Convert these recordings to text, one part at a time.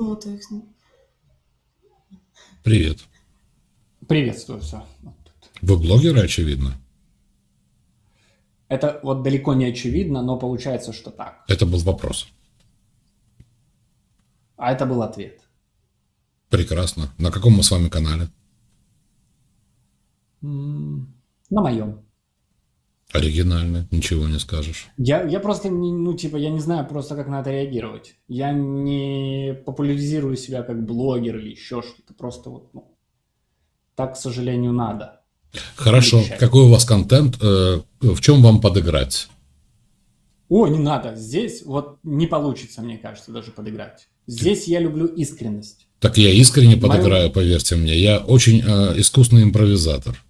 Ну, то есть... Привет. Приветствую, все. Вы блогеры, очевидно. Это вот далеко не очевидно, но получается, что так. Это был вопрос. А это был ответ. Прекрасно. На каком мы с вами канале? На моем. Оригинально, ничего не скажешь. Я, я просто, не- ну, типа, я не знаю просто, как на это реагировать. Я не популяризирую себя как блогер или еще что-то. Просто вот, ну, так, к сожалению, надо. Хорошо. Обещаю. Какой у вас контент? э, В чем вам подыграть? О, не надо. Здесь вот не получится, мне кажется, даже подыграть. Здесь я люблю искренность. Так я искренне Мою- подыграю, поверьте мне. Я очень э, искусный импровизатор.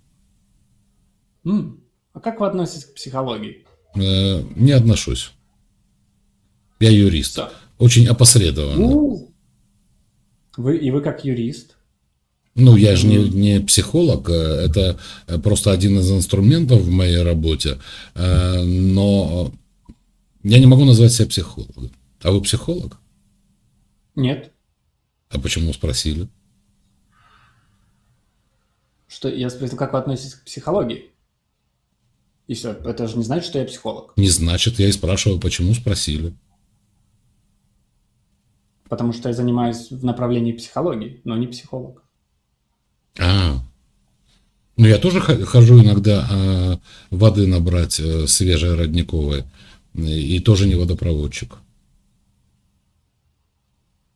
М, А как вы относитесь к психологии? Э, не отношусь. Я юрист. Всё. Очень опосредованно. Ну, вы, и вы как юрист. Ну, я же не, не психолог, э, это э, просто один из инструментов в моей работе, но я не могу назвать себя психологом. А вы психолог? Нет. А почему спросили? Что я спросил, как вы относитесь к психологии? И все. Это же не значит, что я психолог. Не значит, я и спрашиваю, почему спросили. Потому что я занимаюсь в направлении психологии, но не психолог. А, ну я тоже хожу иногда э, воды набрать э, свежей родниковой, и тоже не водопроводчик.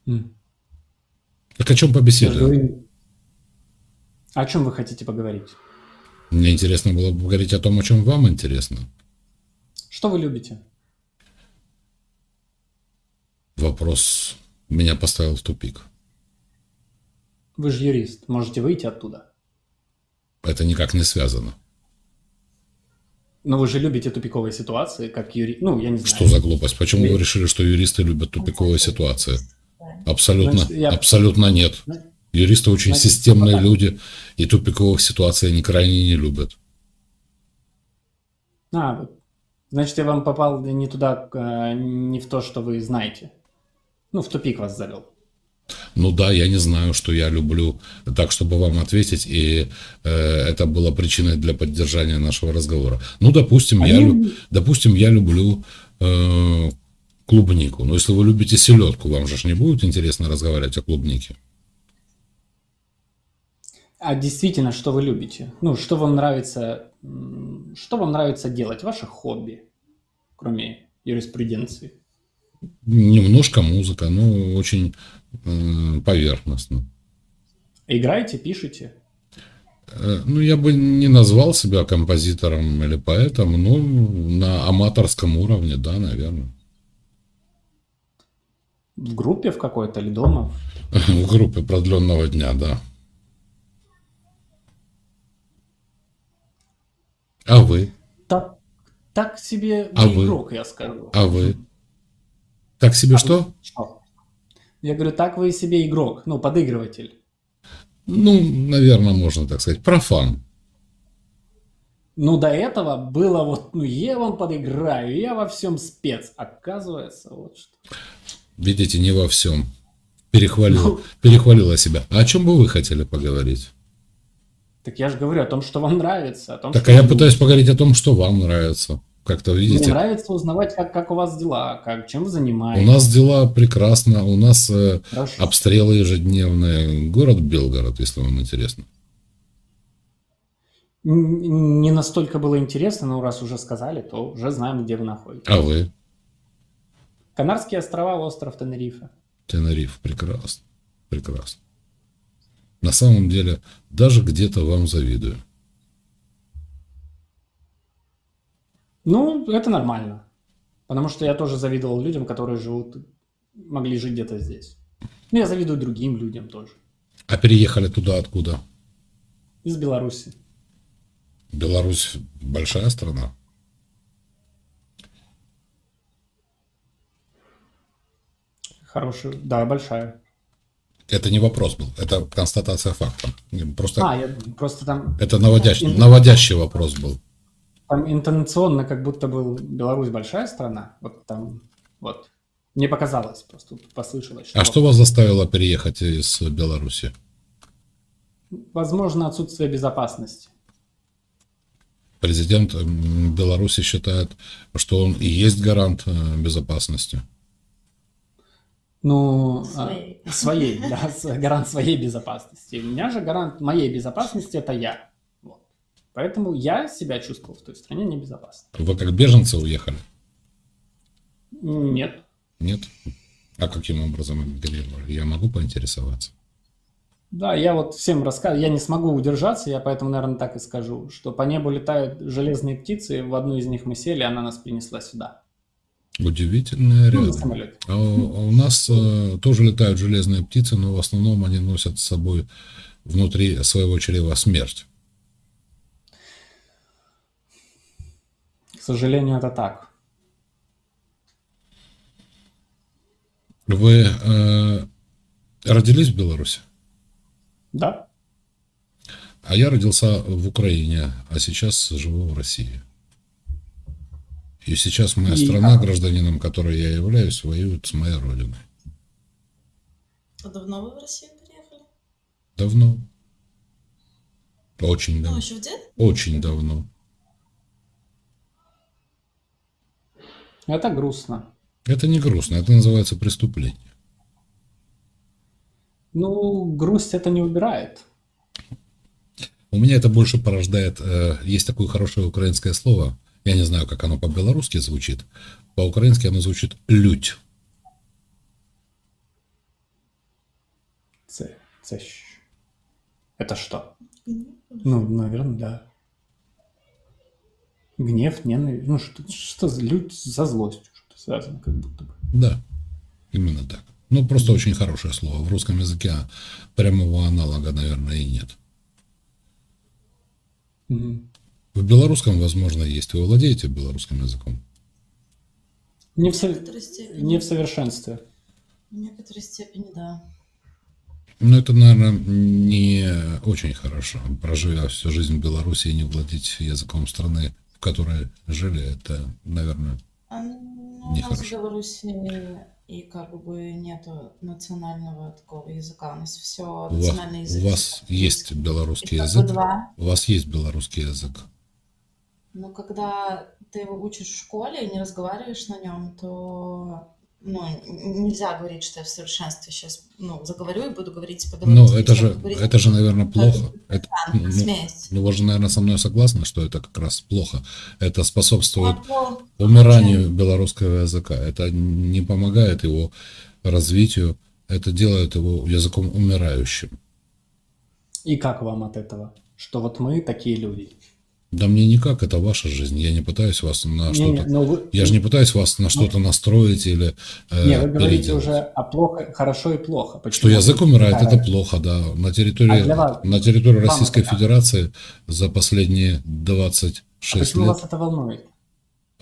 Так о чем побеседуем? О чем вы хотите поговорить? Мне интересно было бы поговорить о том, о чем вам интересно. Что вы любите? Вопрос меня поставил в тупик. Вы же юрист. Можете выйти оттуда. Это никак не связано. Но вы же любите тупиковые ситуации, как юрист. Ну, я не знаю. Что за глупость? Почему вы решили, что юристы любят тупиковые ситуации? Абсолютно, Значит, я- абсолютно нет. Юристы очень Значит, системные пока. люди, и тупиковых ситуаций они крайне не любят. А, значит, я вам попал не туда, э, не в то, что вы знаете. Ну, в тупик вас завел. Ну да, я не знаю, что я люблю, так, чтобы вам ответить, и э, это было причиной для поддержания нашего разговора. Ну, допустим, я, Они- лю- допустим, я люблю э, клубнику. Но если вы любите селедку, вам же не будет интересно разговаривать о клубнике. А действительно, что вы любите? Ну, что вам нравится, что вам нравится делать? Ваше хобби, кроме юриспруденции? Немножко музыка, но очень э, поверхностно. Играете, пишете? Э, Ну, я бы не назвал себя композитором или поэтом, но на аматорском уровне, да, наверное. В группе в какой-то или дома? В группе продленного дня, да. А вы? Так, так себе А не вы? игрок, я скажу. А вы? Так себе что? Что? Я говорю, так вы себе игрок, ну, подыгрыватель. Ну, наверное, можно так сказать. Профан. Ну, до этого было вот, ну, я вам подыграю, я во всем спец. Оказывается, вот что. Видите, не во всем. Перехвалил, Ну. перехвалила себя. А о чем бы вы хотели поговорить? Так я же говорю о том, что вам нравится, о том, Так, что а я пытаюсь поговорить о том, что вам нравится. Как-то, Мне видите, нравится узнавать, как, как у вас дела, как, чем вы у занимаетесь. нас дела прекрасно, у нас э, обстрелы ежедневные. Город Белгород, если вам интересно. Не настолько было интересно, но раз уже сказали, то уже знаем, где вы находитесь. А вы? Канарские острова, остров Тенерифе. Тенериф, прекрасно, прекрасно. На самом деле, даже где-то вам завидую. Ну, это нормально. Потому что я тоже завидовал людям, которые живут, могли жить где-то здесь. Ну, я завидую другим людям тоже. А переехали туда откуда? Из Беларуси. Беларусь большая страна. Хорошая, да, большая. Это не вопрос был, это констатация факта. Просто А, я просто там, это наводящий, Ин- наводящий вопрос был. там интонационно как будто был Беларусь большая страна. Вот там, вот. Мне показалось, просто послышалось. А что вас заставило переехать из Беларуси? Возможно, отсутствие безопасности. Президент Беларуси считает, что он и есть гарант э, безопасности. Ну, а, Своей. своей, да, гарант своей безопасности. У меня же гарант моей безопасности это я. Вот. Поэтому я себя чувствовал в той стране небезопасно. Вы как беженцы уехали? Нет. Нет? А каким образом эмигрировали? Я могу поинтересоваться? Да, я вот всем рассказываю, я не смогу удержаться, я поэтому, наверное, так и скажу, что по небу летают железные птицы, в одну из них мы сели, она нас принесла сюда. Удивительная Ну, на ряд. самолете. А у у нас э, тоже летают железные птицы, но в основном они носят с собой внутри своего чрева смерть. К сожалению, это так. Вы э, родились в Беларуси? Да? А я родился в Украине, а сейчас живу в России. И сейчас моя И страна, гражданином которой я являюсь, воюет с моей родиной. А давно вы в Россию переехали? Давно. Очень Ну, давно. еще в дед? Очень давно. Это грустно. Это не грустно, это называется преступление. Ну, грусть это не убирает. У меня это больше порождает... э, есть такое хорошее украинское слово. Я не знаю, как оно по-белорусски звучит. По-украински оно звучит «лють». Це, це щ- Это что? Ну, наверное, да. Гнев, ненависть. Ну, что, что за лють за злостью что-то связано, как будто бы. Да, именно так. Ну, просто очень хорошее слово. В русском языке прямого аналога, наверное, и нет. Мгм. В белорусском, возможно, есть. Вы владеете белорусским языком? Не в, В со- некоторой степени. не в совершенстве. В некоторой степени, да. Ну, это, наверное, не очень хорошо. Проживя всю жизнь в Беларуси и не владеть языком страны, в которой жили, это, наверное, А, ну, у нас в Беларуси и как бы нету национального такого языка. У нас все у вас, национальный язык. у вас есть белорусский И язык. два. У вас есть белорусский язык. Но когда ты его учишь в школе и не разговариваешь на нем, то ну, нельзя говорить, что я в совершенстве сейчас ну, заговорю и буду говорить Ну, по-белорусски. это Я же, говорить это же, наверное, плохо. Это, там, ну, смесь. ну, вы же, наверное, со мной согласны, что это как раз плохо. Это способствует А умиранию белорусского языка. Это не помогает его развитию, это делает его языком умирающим. И как вам от этого? Что вот мы такие люди. Да мне никак, это ваша жизнь. Я не пытаюсь вас на что-то... ну вы, Я же не пытаюсь вас на что-то настроить или э, не, вы говорите уже о плохо, хорошо и плохо. Что Почему? язык умирает, это плохо, да. На территории, А вас- на территории Российской это? Федерации за последние А 26 почему лет вас это волнует?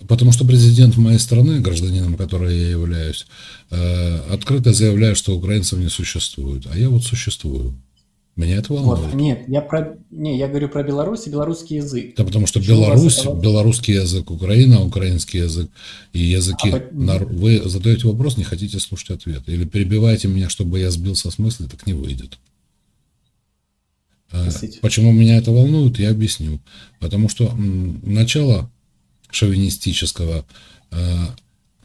Потому что президент моей страны, гражданином которой я являюсь, э, открыто заявляет, что украинцев не существует. А я вот существую. Меня это волнует. Вот, нет, я про, не, я говорю про Беларусь и белорусский язык. Это потому что Почему Беларусь, белорусский язык, Украина, украинский язык и языки. А нар- Вы задаете вопрос, не хотите слушать ответ. Или перебиваете меня, чтобы я сбился с мысли, так не выйдет. Э, Простите. Почему меня это волнует, я объясню. Потому что начало шовинистического э,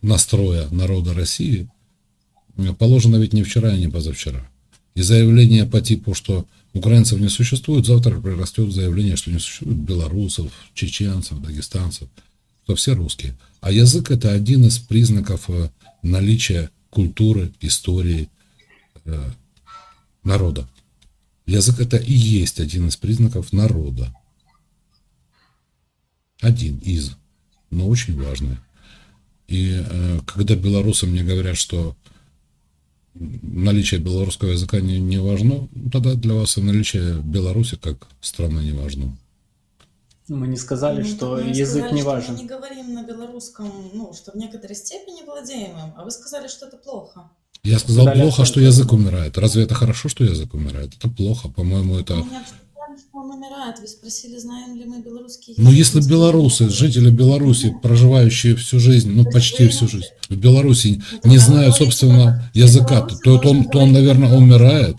настроя народа России положено ведь не вчера и не позавчера. И заявление по типу, что украинцев не существует, завтра прирастет заявление, что не существует белорусов, чеченцев, дагестанцев, что все русские. А язык это один из признаков э, наличия культуры, истории э, народа. Язык это и есть один из признаков народа. Один из, но очень важный. И э, когда белорусы мне говорят, что наличие белорусского языка не, не важно, ну, тогда для вас и наличие Беларуси как страны не важно. Ну, Мы не сказали, Ну, что мы язык сказали, не что важен. Мы не говорим на белорусском, ну, что в некоторой степени владеем им, а вы сказали, что это плохо. Я сказал Сказали плохо, что язык умирает. Разве это хорошо, что язык умирает? Это плохо. По-моему, это... Обсуждаем, что он умирает. умирает. Вы спросили, знаем ли мы белорусский язык? Ну, если белорусы, жители Беларуси, проживающие всю жизнь, ну, почти всю жизнь в Беларуси, не тогда вы знают собственного языка, то, то, он, то он, наверное, умирает.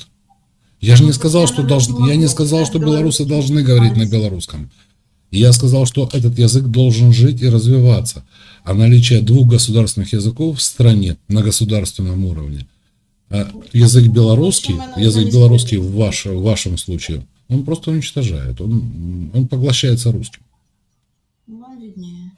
Я же не Ну, сказал, что должны, я не сказал, что белорусы должны говорить на белорусском. Я сказал, что этот язык должен жить и развиваться. А наличие двух государственных языков в стране на государственном уровне, а язык белорусский, язык не белорусский в, ваш, в вашем случае, он просто уничтожает, он, он поглощается русским. Вам виднее.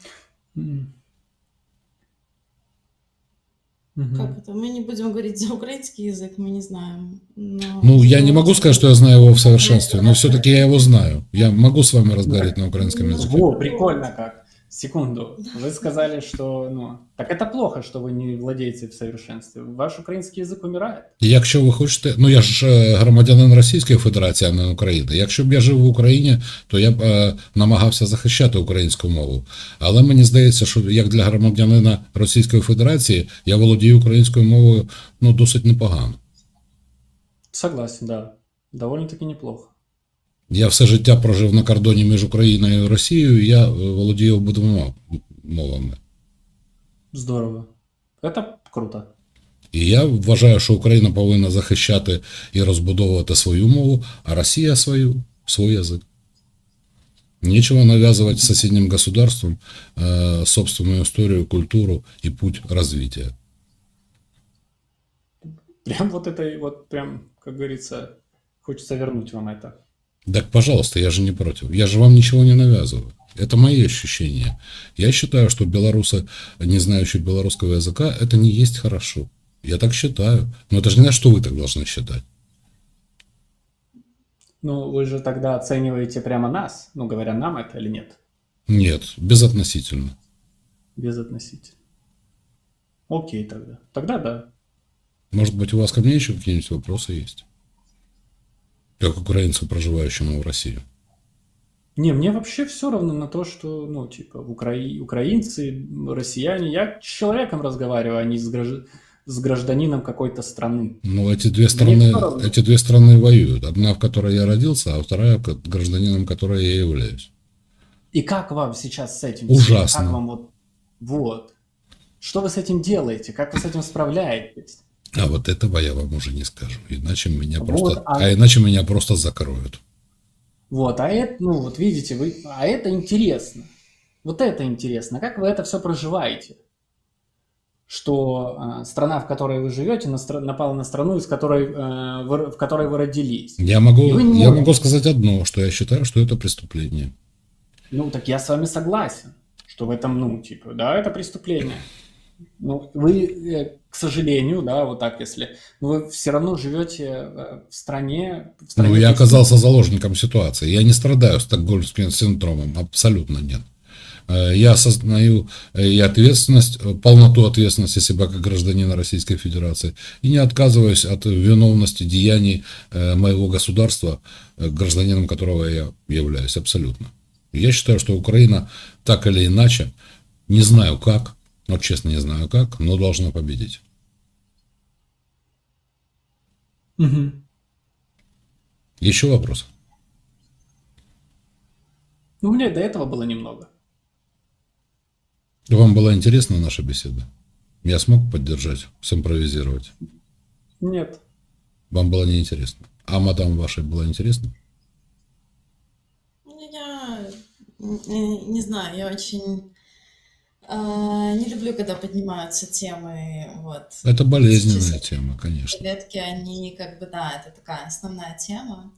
Как это? Мы не будем говорить за украинский язык, мы не знаем. но Ну, я не могу белорусский сказать, что я знаю его в совершенстве, но все-таки я его знаю. Я могу с вами разговаривать на украинском языке. Во, прикольно как. Секунду. Вы сказали, что, ну, так это плохо, что вы не владеете в совершенстве. Ваш український язик умирает. Якщо ви хочете, ну я ж е, громадянин Російської Федерації, а не України. Якщо б я жив в Україні, то я б е, намагався захищати українську мову. Але мені здається, що як для громадянина Російської Федерації я володію українською мовою ну досить непогано. Согласен, да. Довольно-таки неплохо. Я все життя прожив на кордоні між Україною і Росією, і я е, володію обидвома мовами. Здорово. Это круто. І я вважаю, що Україна повинна захищати і розбудовувати свою мову, а Росія свою, свой язык. Нечего навязывать соседним государствам э, собственную историю, культуру и путь развития. Прям вот это, и вот прям, как говорится, хочется вернуть вам это. Так, пожалуйста, я же не против. Я же вам ничего не навязываю. Это мои ощущения. Я считаю, что белорусы, не знающие белорусского языка, это не есть хорошо. Я так считаю. Но это же не значит, что вы так должны считать. Ну, вы же тогда оцениваете прямо нас, ну, говоря нам это или нет? Нет, безотносительно. Безотносительно. Окей тогда. Тогда да. Может быть, у вас ко мне еще какие-нибудь вопросы есть? Как украинцу, проживающему в России. Не, мне вообще все равно на то, что, ну, типа, укра- украинцы, россияне, я с человеком разговариваю, а не с, гражд- с гражданином какой-то страны. Ну, эти две страны, эти две страны воюют. Одна, в которой я родился, а вторая, гражданином которой я являюсь. И как вам сейчас с этим? Ужасно. Как вам вот, вот. Что вы с этим делаете? Как вы с этим справляетесь? А вот этого я вам уже не скажу. Иначе меня Вот, просто, а- а иначе меня просто закроют. Вот, а это, ну, вот видите, вы, а это интересно. Вот это интересно. Как вы это все проживаете? Что а, страна, в которой вы живете, на напала на страну, из которой, э, вы- в которой вы родились. Я могу, вы не я могу сказать одно, что я считаю, что это преступление. Ну, так я с вами согласен, что в этом, ну, типа, да, это преступление. Ну, вы, э, к сожалению, да, вот так если, но вы все равно живете э, в стране... В стране Ну, я оказался заложником ситуации. Я не страдаю стокгольмским синдромом, абсолютно нет. Э, Я осознаю и ответственность, полноту ответственности себя как гражданина Российской Федерации и не отказываюсь от виновности деяний моего государства, гражданином которого я являюсь, абсолютно. Я считаю, что Украина так или иначе, не знаю как, вот честно не знаю как, но должна победить. Мгм. Еще вопросы? Ну, у меня и до этого было немного. Вам была интересна наша беседа? Я смог поддержать, симпровизировать? Нет. Вам было неинтересно? А мадам вашей было интересно? Ну, Я не, не знаю, я очень не люблю, когда поднимаются темы, вот. Это болезненная тема, конечно. Редки, они как бы, да, это такая основная тема.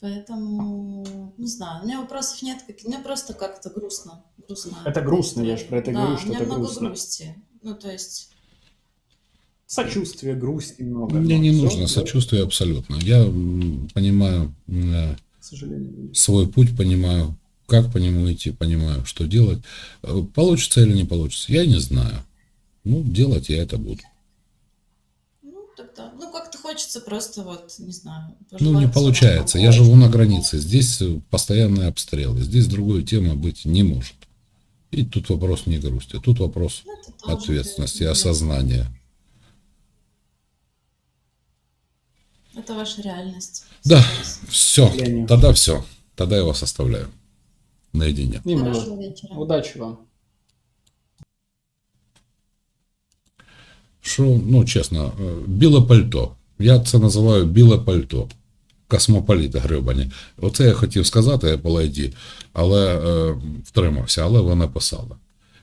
Поэтому, не знаю, у меня вопросов нет, как- мне просто как-то грустно. грустно Это грустно, я ж про это да, говорю, у что меня это много грустно. грусти. Ну, то есть, Сочувствие, грусть немного. Мне не всё, нужно да, сочувствие абсолютно. Я понимаю К сожалению. свой путь, понимаю, как по нему идти, понимаю, что делать. Э, Получится или не получится, я не знаю. Ну, делать я это буду. ну, тогда, ну, как-то хочется просто вот, не знаю. Ну, не получается. Я живу на границе. Здесь э, постоянные обстрелы. Здесь другой темы быть не может. И тут вопрос не грусти. Тут вопрос Ну, ответственности осознания. Это ваша реальность. Да, все. Тогда все. Тогда я вас оставляю наедине. Хорошего вечера. Удачи вам. Що, ну чесно, е, біле пальто. Я це називаю біле пальто. Космополіти грибані. Оце я хотів сказати Apple ID, але е, втримався, але ви написали.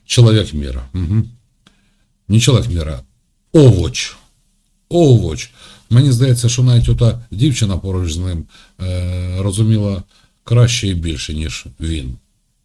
Чоловік міра. Угу. Не чоловік міра, овоч. Овоч. Мені здається, що навіть ота дівчина поруч з ним е, розуміла краще і більше, ніж він.